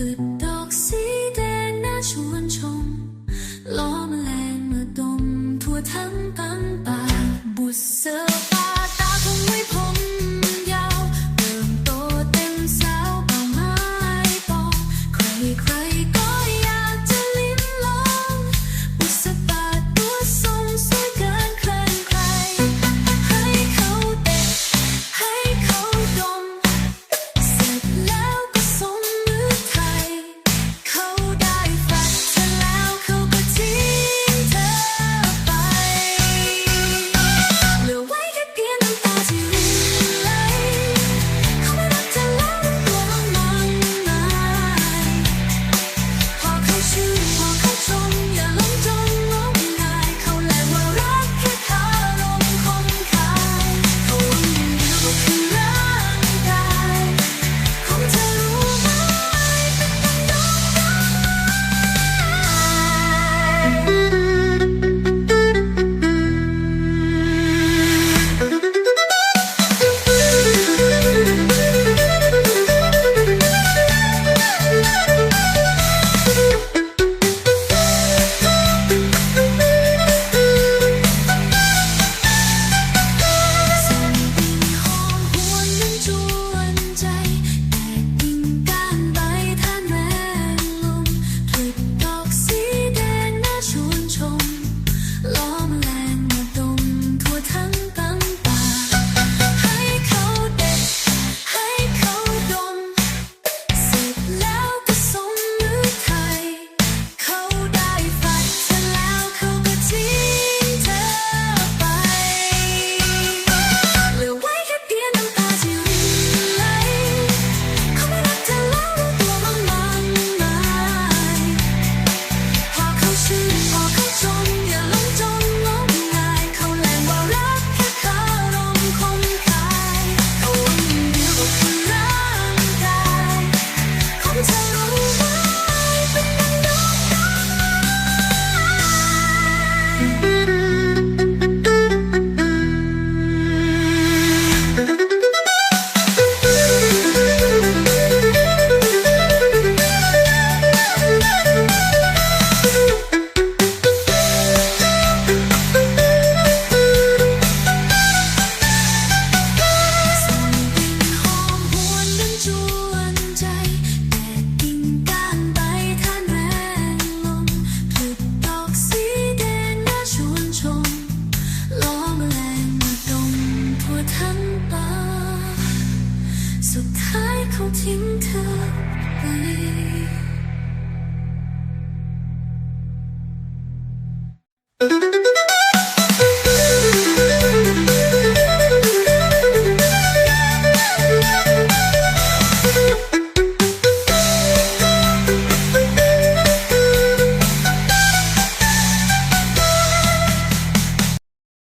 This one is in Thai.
พืชดอกสีแดงน่าชวนชม ล้อมแมลงมาดม ทั่วทั้งปางป่าบุษบา